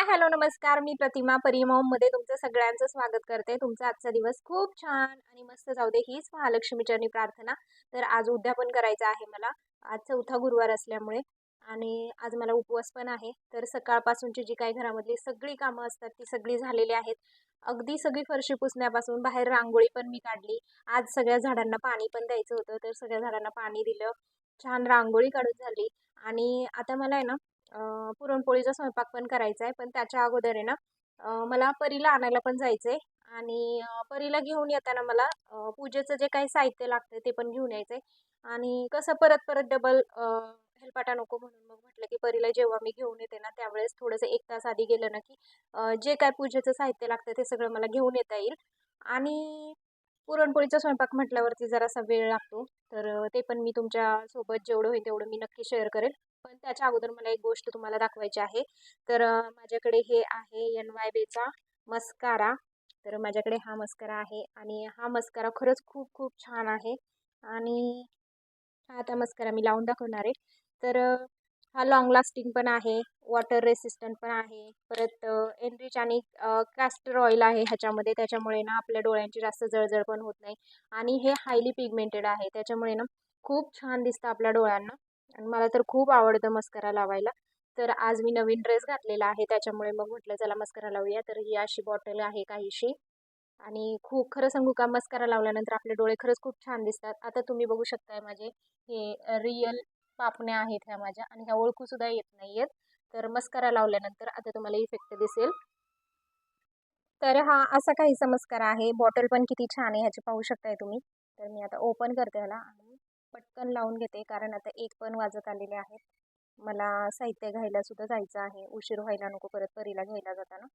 Hi hello नमस्कार. मी प्रतिमा परिमॉममध्ये तुमचं सगळ्यांचं स्वागत करते. तुमचा आजचा दिवस खूप छान आणि मस्त जाऊ दे हीच महालक्ष्मीचरणी प्रार्थना तर आज उद्यापन करायचं आहे मला. आज चौथा गुरुवार असल्यामुळे आणि आज मला उपवास पण आहे. तर सकाळपासूनची जी काही घरामधली सगळी कामं असतात ती सगळी झालेली आहेत. अगदी सगळी फरशी पुसण्यापासून बाहेर रांगोळी पण मी काढली. आज सगळ्या झाडांना पाणी पण द्यायचं होतं. तर सगळ्या झाडांना पाणी दिलं. छान रांगोळी काढून झाली. आणि आता मला आहे ना पुरणपोळीचा स्वयंपाक पण करायचा आहे. पण त्याच्या अगोदर आहे ना मला परीला आणायला पण जायचं आहे आणि परीला घेऊन येताना मला पूजेचं जे काही साहित्य लागतं ते पण घेऊन यायचं आहे आणि कसं परत परत डबल हेलपाटा नको म्हणून मग म्हटलं की परीला जेव्हा मी घेऊन येते ना त्यावेळेस थोडंसं एक तास आधी गेलं ना की जे काय पूजेचं साहित्य लागतं ते सगळं मला घेऊन येता येईल. आणि पुरणपोळीचा स्वयंपाक म्हटल्यावरती जरासा वेळ लागतो. तर ते पण मी तुमच्यासोबत जेवढं होईल तेवढं मी नक्की शेअर करेल. पण त्याच्या अगोदर मला एक गोष्ट तुम्हाला दाखवायची आहे. तर माझ्याकडे हे आहे एन वाय बेचा मस्कारा. तर माझ्याकडे हा मस्कारा आहे आणि हा मस्कारा खरंच खूप खूप छान आहे. आणि हा आता मस्कारा मी लावून दाखवणार आहे. तर हा लॉंग लास्टिंग पण आहे वॉटर रेसिस्टंट पण आहे. परत एनरिच आणि कॅस्टर ऑइल आहे ह्याच्यामध्ये. त्याच्यामुळे ना आपल्या डोळ्यांची जास्त जळजळ पण होत नाही. आणि हे हायली पिगमेंटेड आहे. त्याच्यामुळे ना खूप छान दिसतं आपल्या डोळ्यांना. आणि मला तर खूप आवडतं मस्करा लावायला. तर आज मी नवीन ड्रेस घातलेला आहे त्याच्यामुळे मग म्हटलं चला मस्करा लावूया. तर ही अशी बॉटल आहे काहीशी. आणि खूप खरं सांगू का मस्करा लावल्यानंतर आपले डोळे खरंच खूप छान दिसतात. आता तुम्ही बघू शकताय माझे हे रियल पापण्या आहेत ह्या माझ्या आणि ह्या ओळखूसुद्धा येत नाही आहेत तर मस्करा लावल्यानंतर आता तुम्हाला इफेक्ट दिसेल. तर हा असा काहीसा मस्करा आहे. बॉटल पण किती छान आहे ह्याची पाहू शकताय तुम्ही. तर मी आता ओपन करते ह्याला आणि पटकन लावून घेते. कारण आता एक पण वाजत आलेले आहेत. मला साहित्य घ्यायला सुद्धा जायचं आहे. उशीर व्हायला नको परत परीला घ्यायला जाताना.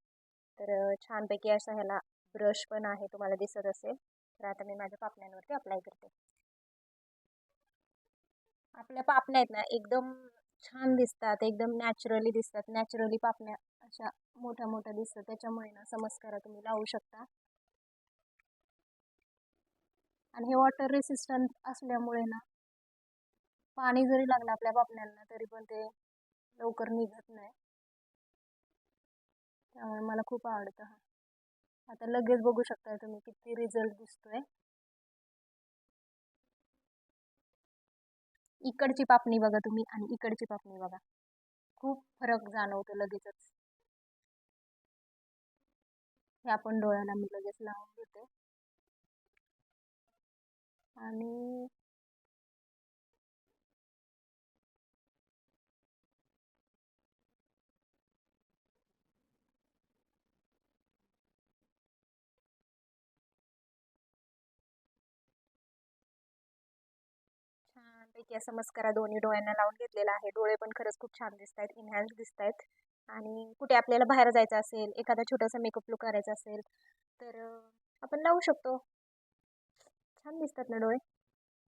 तर छानपैकी असा ह्याला ब्रश पण आहे तुम्हाला दिसत असेल. तर आता मी माझ्या पापण्यांवरती अप्लाय करते. आपल्या पापण्या आहेत ना एकदम छान दिसतात. एकदम नॅचरली दिसतात. नॅचरली पापण्या अशा मोठ्या मोठ्या दिसतात. त्याच्यामुळे ना समस्कारा तुम्ही लावू शकता. आणि हे वॉटर रेसिस्टंट असल्यामुळे ना पाणी जरी लागलं आपल्या पापण्यांना तरी पण ते लवकर निघत नाही. त्यामुळे मला खूप आवडतं हा. आता लगेच बघू शकताय तुम्ही किती रिझल्ट दिसतोय. इकडची पापणी बघा तुम्ही आणि इकडची पापणी बघा. खूप फरक जाणवतो लगेचच. हे आपण डोळ्याला मी लगेच लावून घेते आणि छानपैकी असा मस्करा दोन्ही डोळ्यांना लावून घेतलेला आहे. डोळे पण खरंच खूप छान दिसत आहेत इन्हॅन्स दिसत आहेत आणि कुठे आपल्याला बाहेर जायचं असेल एखादा छोटासा मेकअप लुक करायचा असेल तर आपण लावू शकतो. छान दिसतात ना डोळे.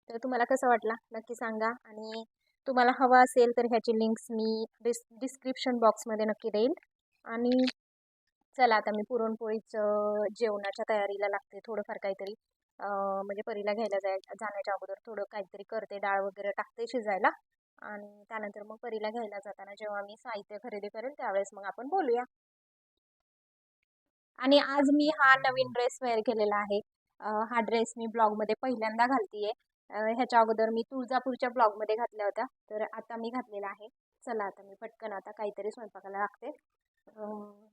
तर तुम्हाला कसं वाटला? नक्की सांगा. आणि तुम्हाला हवा असेल तर ह्याची लिंक्स मी डिस् डिस्क्रिप्शन बॉक्समध्ये नक्की देईल आणि चला आता मी पुरणपोळीचं जेवणाच्या तयारीला लागते थोडंफार काहीतरी. म्हणजे परीला घ्यायला जाय जाण्याच्या अगोदर थोडं काहीतरी करते. डाळ वगैरे टाकते शिजायला. आणि त्यानंतर मग परीला घ्यायला जाताना जेव्हा मी साहित्य खरेदी करेल त्यावेळेस मग आपण बोलूया. आणि आज मी हा नवीन ड्रेस वेअर केलेला आहे. हा ड्रेस मी ब्लॉगमध्ये पहिल्यांदा घालतीये. ह्याच्या अगोदर मी तुळजापूरच्या ब्लॉगमध्ये घातल्या होत्या. तर आता मी घातलेला आहे. चला आता मी पटकन आता काहीतरी स्वयंपाकाला लागते.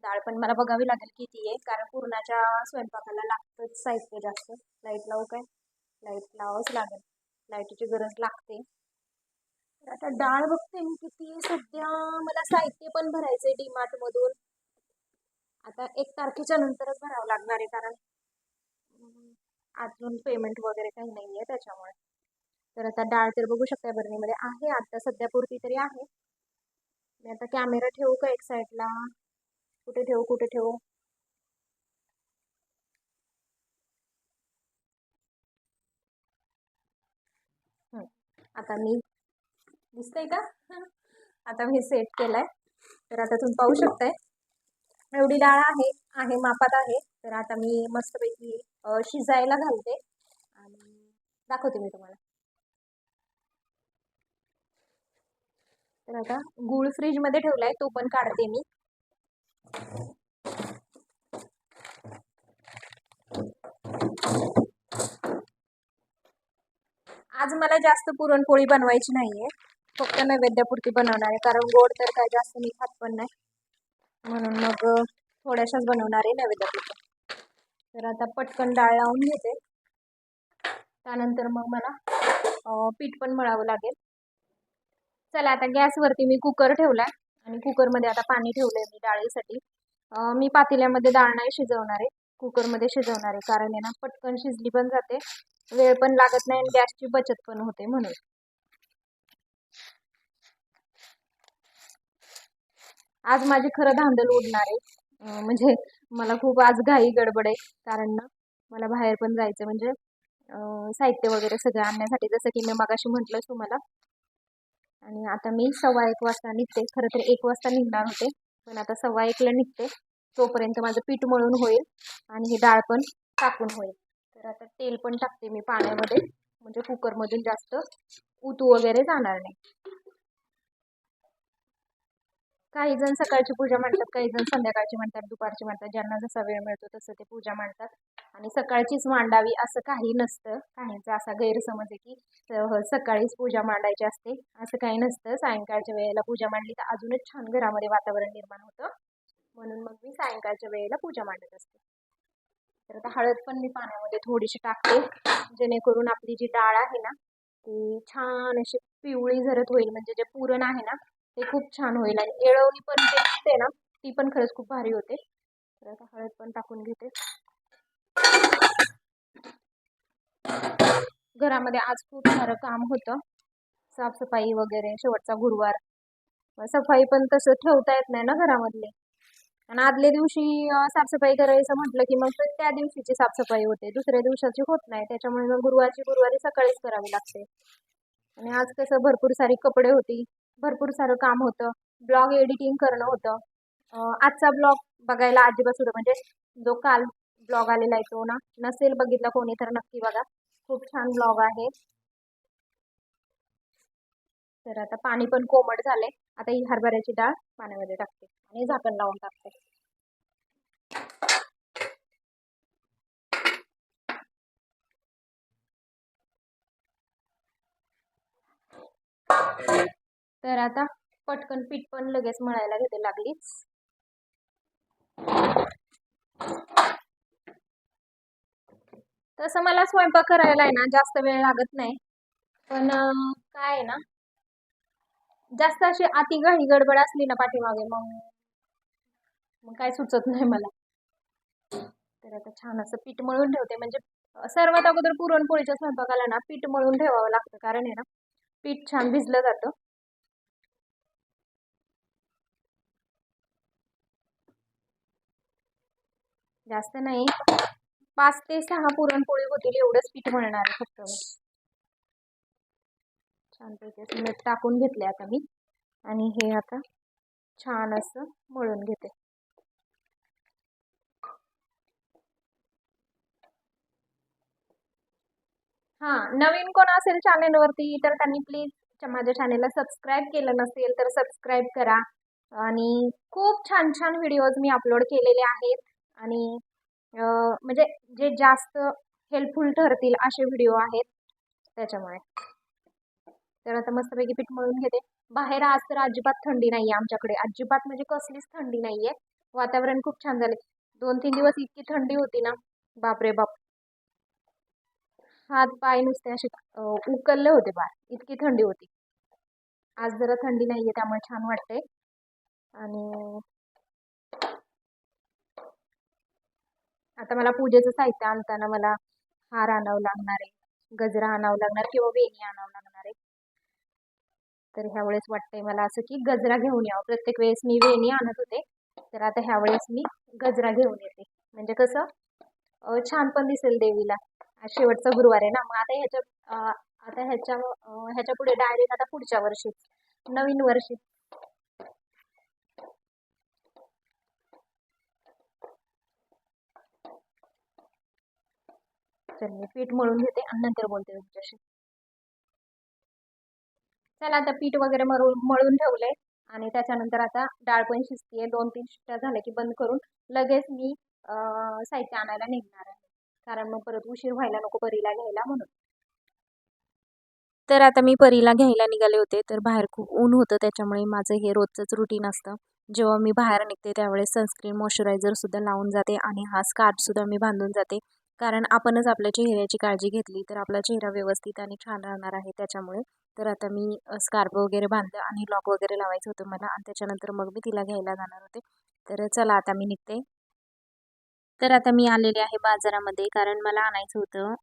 डाळ पण मला बघावी लागेल किती आहे कारण पूर्णाच्या स्वयंपाकाला लागतंच साहित्य जास्त. लाइट लावू काय? लाइट लावावंच लागेल. लाईटीची गरज लागते. तर आता डाळ बघते मी किती आहे. सध्या मला साहित्य पण भरायचं आहे डीमार्टमधून आता एक तारखेच्या नंतरच भरावं लागणार आहे कारण अजून पेमेंट वगैरे काही नाही आहे त्याच्यामुळे. तर आता डाळ तर बघू शकता बरणीमध्ये आहे आता सध्या पुरती तरी आहे. मी आता कॅमेरा ठेवू का एक साईडला कुठे ठेवू कुठे ठेवू? आता मी दिसतंय का? आता मी सेट केलाय. तर आता तुम्ही पाहू शकताय. एवढी डाळ आहे आहे मापात आहे. तर आता मी मस्तपैकी शिजायला घालते आणि दाखवते मी तुम्हाला. तर आता गूळ फ्रीजमध्ये ठेवलाय तो पण काढते मी. आज मला जास्त पुरणपोळी बनवायची नाहीये फक्त नैवेद्यापुरती बनवणार आहे कारण गोड तर काय जास्त मी खात पण नाही. म्हणून मग थोड्याशाच बनवणार आहे नैवेद्यापुरती. तर आता पटकन डाळ लावून घेते. त्यानंतर मग मला पीठ पण मळावं लागेल. चला आता गॅसवरती मी कुकर ठेवलाय आणि कुकरमध्ये आता पाणी ठेवलंय मी डाळीसाठी. मी पातेल्यामध्ये डाळ नाही शिजवणार आहे कुकरमध्ये शिजवणार आहे कारण आहे ना पटकन शिजली पण जाते वेळ पण लागत नाही आणि गॅसची बचत पण होते म्हणून. आज माझी खरं धांदल उडणार आहे. म्हणजे मला खूप आज घाई गडबड आहे. कारण ना मला बाहेर पण जायचं म्हणजे साहित्य वगैरे सगळं आणण्यासाठी. जसं की मी मगाशी म्हटलंच तुम्हाला. आणि आता मी सव्वा एक वाजता निघते. खरं तर एक वाजता निघणार होते. पण आता सव्वा एकला निघते. तोपर्यंत माझं पीठ मळून होईल. आणि ही डाळ पण टाकून होईल. तर आता तेल पण टाकते मी पाण्यामध्ये. म्हणजे कुकरमधून जास्त. उतू वगैरे जाणार नाही. काही जण सकाळची पूजा मांडतात काही जण संध्याकाळची म्हणतात दुपारची म्हणतात. ज्यांना जसा वेळ मिळतो तसं ते पूजा मांडतात. आणि सकाळचीच मांडावी असं काही नसतं. काहींचा असा गैरसमज आहे की सकाळीच पूजा मांडायची असते. असं काही नसतं. सायंकाळच्या वेळेला पूजा मांडली तर अजूनच छान घरामध्ये वातावरण निर्माण होतं. म्हणून मग मी सायंकाळच्या वेळेला पूजा मांडत असते. तर आता हळद पण मी पाण्यामध्ये थोडीशी टाकते. जेणेकरून आपली जी डाळ आहे ना ती छान अशी पिवळी झरत होईल. म्हणजे जे पुरण आहे ना ते खूप छान होईल. आणि येळवणी पण जे असते ना ती पण खरंच खूप भारी होते. तर आता हळद पण टाकून घेते. घरामध्ये आज खूप सारं काम होतं. साफसफाई वगैरे शेवटचा गुरुवार. सफाई पण तसं ठेवता येत नाही ना घरामधले. आणि आदल्या दिवशी साफसफाई करायचं म्हटलं की मग त्या दिवशीची साफसफाई होते. दुसऱ्या दिवसाची होत नाही. त्याच्यामुळे मग गुरुवारची गुरुवारी सकाळीच करावी लागते. आणि आज कसं भरपूर सारी कपडे होती. भरपूर सारं काम होतं. ब्लॉग एडिटिंग करणं होतं. आजचा ब्लॉग बघायला अजिबात सुद्धा म्हणजे जो काल ब्लॉग आलेला आहे तो ना नसेल बघितला कोणी तर नक्की बघा. खूप छान ब्लॉग आहे. तर आता पाणी पण कोमट झाले आता ही हरभऱ्याची डाळ पाण्यामध्ये टाकते आणि झाकण लावून टाकते. तर आता पटकन पीठ पण लगेच मळायला घेते लागलीच. तसं मला स्वयंपाक करायला आहे ना जास्त वेळ लागत नाही. पण काय आहे ना जास्त अशी अति घाई गडबड असली ना पाठीमागे मग मग काय सुचत नाही मला. तर आता छान असं पीठ मळून ठेवते. म्हणजे सर्वात अगोदर पुरणपोळीच्या स्वयंपाकाला ना पीठ मळून ठेवावं लागतं. कारण आहे ना पीठ छान भिजलं जातं. जास्त नाही. पाच ते सहा पुरणपोळी होतील एवढंच पीठ म्हणणार आहे फक्त. छानपैकी असं मीठ टाकून घेतले आता मी. आणि हे आता छान असं मळून घेते. हां नवीन कोण असेल चॅनेलवरती तर त्यांनी प्लीज माझ्या चॅनेलला सबस्क्राईब केलं नसेल तर सबस्क्राईब करा. आणि खूप छान छान व्हिडिओज मी अपलोड केलेले आहेत. आणि म्हणजे जे जास्त हेल्पफुल ठरतील असे व्हिडिओ आहेत त्याच्यामुळे. तर आता मस्तपैकी पीठ मळून घेते. बाहेर आज तर अजिबात थंडी नाही आहे आमच्याकडे. अजिबात म्हणजे कसलीच थंडी नाही आहे वातावरण खूप छान झाले दोन तीन दिवस इतकी थंडी होती ना. बापरे बाप. हात पाय नुसते असे उकलले होते बा इतकी थंडी होती. आज जरा थंडी नाही आहे त्यामुळे छान वाटते आणि आता मला पूजेचं साहित्य आणताना मला हार आणावं लागणार आहे गजरा आणावं लागणार किंवा वेणी आणावं लागणार आहे. तर ह्यावेळेस वाटतंय मला असं की गजरा घेऊन यावं. प्रत्येक वेळेस मी वेणी आणत होते तर आता ह्यावेळेस मी गजरा घेऊन येते. म्हणजे कसं छान पण दिसेल देवीला. आज शेवटचा गुरुवार आहे ना मग आता ह्याच्या आता ह्याच्या ह्याच्या पुढे डायरेक्ट आता पुढच्या वर्षी नवीन वर्षी. तर मी पीठ मळून घेते आणि नंतर बोलते तुमच्याशी. चला आता पीठ वगैरे मळून मळून ठेवले आणि त्याच्यानंतर आता डाळ पण शिजतीये. दोन तीन शिट्ट्या झाल्या की बंद करून लगेच मी साहित्य आणायला निघणार आहे. कारण मग परत उशीर व्हायला नको परीला घ्यायला म्हणून. तर आता मी परीला घ्यायला निघाले होते तर बाहेर खूप ऊन होतं त्याच्यामुळे माझं हे रोजचंच रुटीन असतं. जेव्हा मी बाहेर निघते त्यावेळेस सनस्क्रीन मॉइश्चरायझरसुद्धा लावून जाते आणि हा स्कार्फसुद्धा मी बांधून जाते. कारण आपणच आपल्या चेहऱ्याची काळजी घेतली तर आपला चेहरा व्यवस्थित आणि छान राहणार आहे त्याच्यामुळे. तर आता मी स्कार्फ वगैरे बांधलं आणि लॉक वगैरे लावायचं होतं मला आणि त्याच्यानंतर मग मी तिला घ्यायला जाणार होते. तर चला आता मी निघते. तर आता मी आलेले आहे बाजारामध्ये कारण मला आणायचं होतं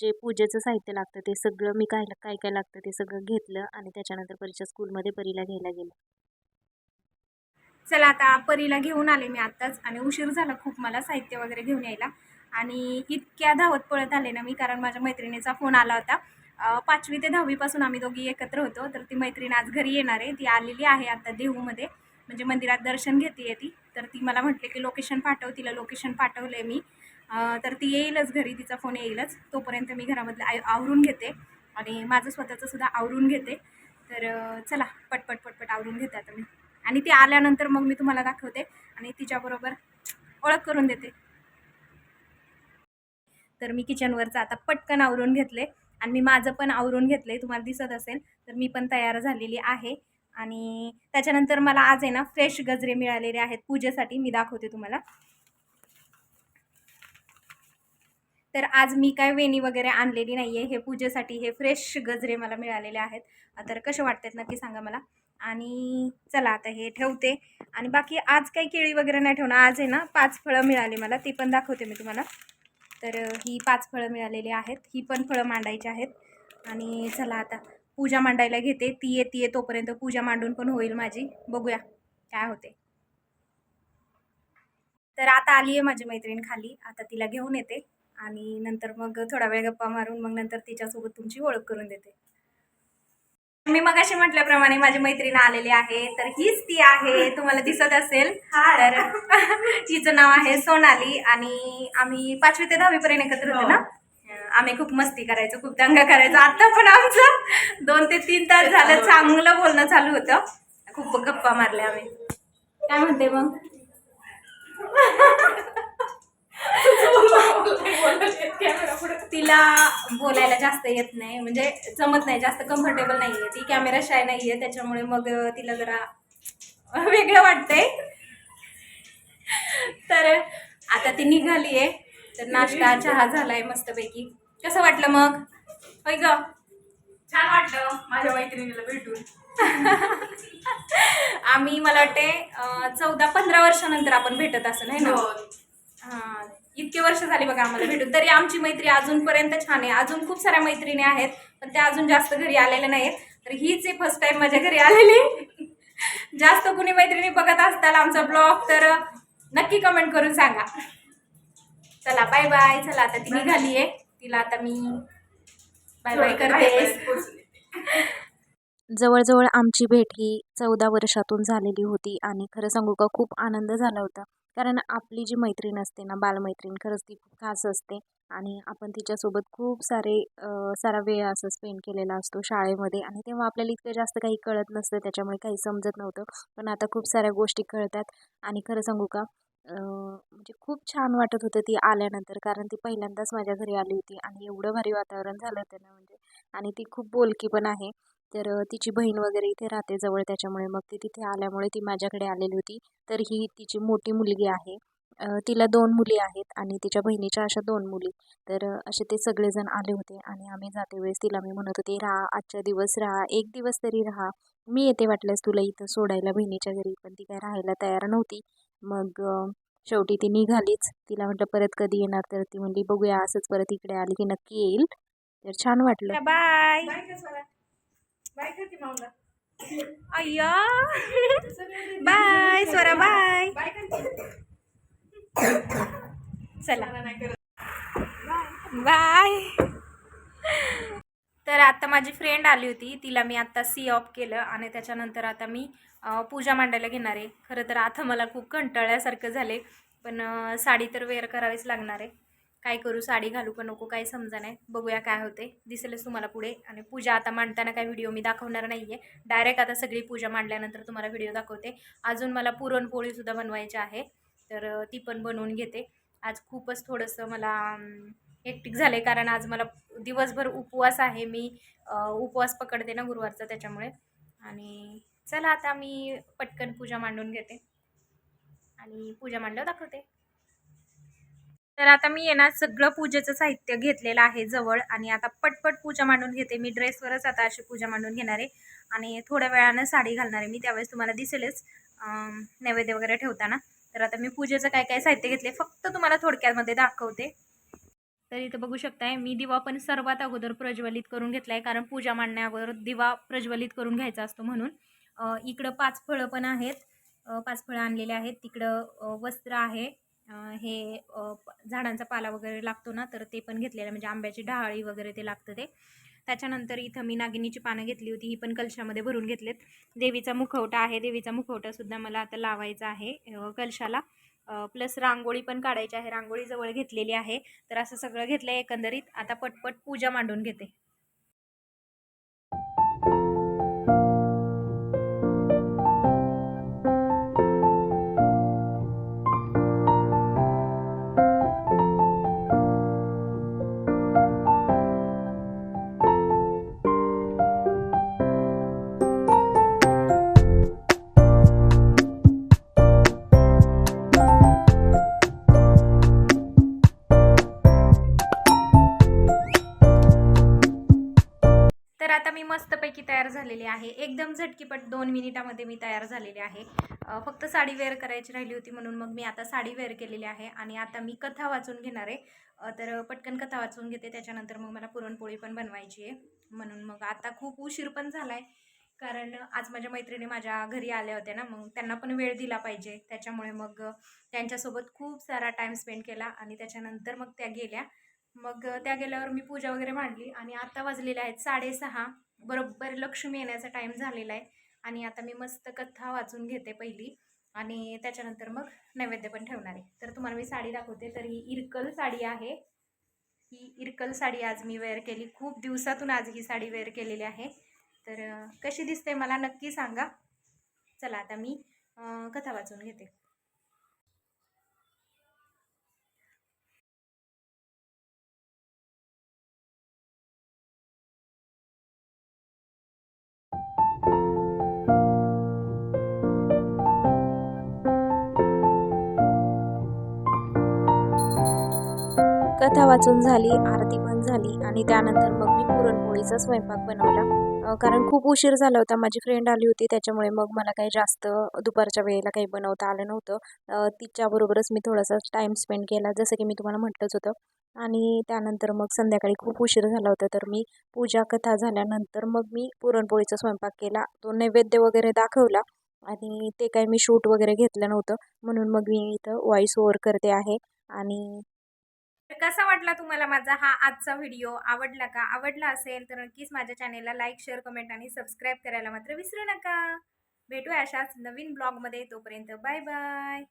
जे पूजेचं साहित्य लागतं ते सगळं मी काय काय काय लागतं ते सगळं घेतलं आणि त्याच्यानंतर परीच्या स्कूलमध्ये परीला घ्यायला गेलं. चला आता परीला घेऊन आले मी आत्ताच आणि उशीर झाला खूप मला साहित्य वगैरे घेऊन यायला. आणि इतक्या धावत पळत आले ना मी कारण माझ्या मैत्रिणीचा फोन आला होता. पाचवी ते दहावीपासून आम्ही दोघी एकत्र होतो तर ती मैत्रीण आज घरी येणार आहे. ती आलेली आहे आता देहूमध्ये म्हणजे मंदिरात दर्शन घेते ती. तर ती मला म्हटले की लोकेशन पाठव तिला लोकेशन पाठवलं मी. तर ती येईलच घरी तिचा फोन येईलच. तोपर्यंत मी घरामधलं आय आवरून घेते आणि माझं स्वतःचं सुद्धा आवरून घेते. तर चला पटपट पटपट आवरून घेते आता मी. आणि ती आल्यानंतर मग मी तुम्हाला दाखवते आणि तिच्याबरोबर ओळख करून देते. तर मी किचनवरचं आता पटकन आवरून घेतले आणि मी माझं पण आवरून घेतले तुम्हाला दिसत असेल तर मी पण तयार झालेली आहे. आणि त्याच्यानंतर मला आज आहे ना फ्रेश गजरे मिळालेले आहेत पूजेसाठी मी दाखवते तुम्हाला. तर आज मी काय वेणी वगैरे आणलेली नाही आहे हे पूजेसाठी हे फ्रेश गजरे मला मिळालेले आहेत. तर कसे वाटतात नक्की सांगा मला. आणि चला आता हे ठेवते. आणि बाकी आज काही केळी वगैरे नाही ठेवणार. आज आहे ना पाच फळं मिळाली मला ती पण दाखवते मी तुम्हाला. तर ही पाच फळं मिळालेली आहेत. ही पण फळं मांडायची आहेत. आणि चला आता पूजा मांडायला घेते. ती येते ये तोपर्यंत पूजा मांडून पण होईल माझी. बघूया काय होते. तर आता आली आहे माझी मैत्रीण खाली. आता तिला घेऊन येते. आणि नंतर मग थोडा वेळ गप्पा मारून मग नंतर तिच्यासोबत तुमची ओळख करून देते. मी मग अशी म्हटल्याप्रमाणे माझी मैत्रीण आलेली आहे तर हीच ती आहे. तुम्हाला दिसत असेल. तर तिचं नाव आहे सोनाली आणि आम्ही पाचवी ते दहावी पर्यंत एकत्र होतो ना? आम्ही खूप मस्ती करायचो खूप दंगा करायचो. आता पण आमचं दोन ते तीन तास झालं चांगलं बोलणं चालू होतं. खूप गप्पा मारल्या आम्ही. काय म्हणते मग? तिला बोलायला जास्त येत नाही म्हणजे जमत नाही जास्त कम्फर्टेबल नाही आहे ती कॅमेरा शाय नाही आहे त्याच्यामुळे मग तिला जरा वेगळं वाटतंय. तर आता ती निघाली आहे तर नाश्ता चहा झालाय मस्तपैकी. कसं वाटलं मग? होय ग? छान वाटलं. माझ्या मैत्रिणीला भेटून. आम्ही मला वाटते चौदा पंधरा वर्षानंतर आपण भेटत असं नाही ना? हा. इतके वर्ष झाली बघा आम्हाला भेटून. तरी आमची मैत्री अजूनपर्यंत छान आहे. अजून खूप साऱ्या मैत्रिणी आहेत पण त्या अजून जास्त घरी आलेल्या नाहीत तर हीच आहे फर्स्ट टाइम माझ्या घरी आलेली. जास्त कुणी मैत्रिणी बघत असताल आमचा ब्लॉग तर नक्की कमेंट करून सांगा. चला बाय बाय चला आता ती निघाली आहे तिला आता मी बाय बाय करते. जवळजवळ आमची भेट ही चौदा वर्षातून झालेली होती आणि खरं सांगू का खूप आनंद झाला होता. कारण आपली जी मैत्रीण असते ना बालमैत्रीण खरंच ती खूप खास असते. आणि आपण तिच्यासोबत खूप सारे सारा वेळ असं स्पेंड केलेला असतो शाळेमध्ये. आणि तेव्हा आपल्याला इतकं जास्त काही कळत नसतं त्याच्यामुळे काही समजत नव्हतं. पण आता खूप साऱ्या गोष्टी कळतात. आणि खरं सांगू का म्हणजे खूप छान वाटत होतं ती आल्यानंतर. कारण ती पहिल्यांदाच माझ्या घरी आली होती. आणि एवढं भारी वातावरण झालं होतं ना म्हणजे. आणि ती खूप बोलकी पण आहे. तर तिची बहीण वगैरे इथे राहते जवळ त्याच्यामुळे. मग ती तिथे आल्यामुळे ती माझ्याकडे आलेली होती. तर ही तिची मोठी मुलगी आहे. तिला दोन मुली आहेत आणि तिच्या बहिणीच्या अशा दोन मुली. तर असे ते सगळेजण आले होते आणि आम्ही जाते वेळेस तिला मी म्हणत होते राहा आजच्या दिवस राहा. एक दिवस तरी राहा. मी येते वाटल्यास तुला इथं सोडायला बहिणीच्या घरी. पण ती काय राहायला तयार नव्हती. मग शेवटी ती निघालीच. तिला म्हटलं परत कधी येणार? तर ती म्हणली बघूया असंच परत इकडे आली की नक्की येईल. तर छान वाटलं. बाय. बाय माऊला. अय्या. Bye Swara bye. बाय. चला. बाय. तर आता माझी फ्रेंड आली होती. तिला मी आता सी ऑफ केलं आणि त्याच्यानंतर आता मी पूजा मांडायला घेणार आहे. खरं तर आता मला खूप कंटाळल्यासारखं झाले पण साडी तर वेअर करावीच लागणार आहे. काय करू? साडी घालू का नको? काय समजा नाही. बघूया काय होते. दिसेलच तुम्हाला पुढे. आणि पूजा आता मांडताना काय व्हिडिओ मी दाखवणार नाही आहे डायरेक्ट आता सगळी पूजा मांडल्यानंतर तुम्हाला व्हिडिओ दाखवते. अजून मला पुरणपोळीसुद्धा बनवायची आहे. तर ती पण बनवून घेते. आज खूपच थोडंसं मला हेक्टिक झालं कारण आज मला दिवसभर उपवास आहे. मी उपवास पकडते ना गुरुवारचा त्याच्यामुळे. आणि चला आता मी पटकन पूजा मांडून घेते. आणि पूजा मांडल्यावर दाखवते. तर आता मी येणार सगळं पूजेचं साहित्य घेतलेलं आहे जवळ आणि आता पटपट पूजा मांडून घेते. मी ड्रेसवरच आता अशी पूजा मांडून घेणार आहे. आणि थोड्या वेळानं साडी घालणार आहे मी त्यावेळेस तुम्हाला दिसेलच. नैवेद्य वगैरे ठेवताना. तर आता मी पूजेचं काय काय साहित्य घेतले फक्त तुम्हाला थोडक्यामध्ये दाखवते. तर इथं बघू शकताय मी दिवा पण सर्वात अगोदर प्रज्वलित करून घेतला आहे कारण पूजा मांडण्या अगोदर दिवा प्रज्वलित करून घ्यायचा असतो म्हणून. इकडं पाच फळं पण आहेत. पाच फळं आणलेले आहेत. तिकडं वस्त्र आहे. हे झाडांचा पाला वगैरे लागतो ना तर ते पण घेतलेलं म्हणजे आंब्याची डहाळी वगैरे ते लागतं ते. त्याच्यानंतर इथं मी नागिनीची पानं घेतली होती. ही पण कलशामध्ये भरून घेतलेत. देवीचा मुखवटा आहे. देवीचा मुखवटासुद्धा मला आता लावायचा आहे कलशाला. प्लस रांगोळी पण काढायची आहे. रांगोळी जवळ घेतलेली आहे. तर असं सगळं घेतलं आहे एकंदरीत. आता पटपट पूजा मांडून घेते. मी तयार झालेली आहे. एकदम झटकीपट दोन मिनिटामध्ये मी तयार झालेली आहे. फक्त साडी वेअर करायची राहिली होती म्हणून मग मी आता साडी वेअर केलेली आहे आणि आता मी कथा वाचून घेणार आहे. तर पटकन कथा वाचून घेते. त्याच्यानंतर मग मला पुरणपोळी पण बनवायची आहे. म्हणून मग आता खूप उशीर पण झाला आहे कारण आज माझ्या मैत्रिणी माझ्या घरी आल्या होत्या ना मग त्यांना पण वेळ दिला पाहिजे. त्याच्यामुळे मग त्यांच्यासोबत खूप सारा टाईम स्पेंड केला आणि त्याच्यानंतर मग त्या गेल्या. मग त्या गेल्यावर मी पूजा वगैरे मांडली आणि आता वाजलेल्या आहेत साडेसहा. बरोबर लक्ष्मी येण्याचा टाईम झालेला आहे. आणि आता मी मस्त कथा वाचून घेते पहिली. आणि त्याच्यानंतर मग नैवेद्य पण ठेवणार आहे. तर तुम्हाला मी साडी दाखवते. तर ही इरकल साडी आहे. ही इरकल साडी आज मी वेअर केली. खूप दिवसातून आज ही साडी वेअर केलेली आहे. तर कशी दिसते मला नक्की सांगा. चला आता मी कथा वाचून घेते. कथा वाचून झाली आरती पण झाली आणि त्यानंतर मग मी पुरणपोळीचा स्वयंपाक बनवला. कारण खूप उशीर झाला होता. माझी फ्रेंड आली होती. त्याच्यामुळे मग मला काही जास्त दुपारच्या वेळेला काही बनवता आलं नव्हतं. तिच्याबरोबरच मी थोडासा टाईम स्पेंड केला जसं की मी तुम्हाला म्हटलंच होतं. आणि त्यानंतर मग संध्याकाळी खूप उशीर झाला होता. तर मी पूजा कथा झाल्यानंतर मग मी पुरणपोळीचा स्वयंपाक केला. तो नैवेद्य वगैरे दाखवला आणि ते काही मी शूट वगैरे घेतलं नव्हतं. म्हणून मग मी इथं व्हॉइस ओवर करते आहे. आणि तर कसा वाटला तुम्हाला माझा हा आजचा व्हिडिओ? आवडला का? आवडला असेल तर नक्कीच माझ्या चॅनेलला लाईक शेअर कमेंट आणि सबस्क्राईब करायला मात्र विसरू नका. भेटूया अशाच नवीन ब्लॉगमध्ये तोपर्यंत बाय बाय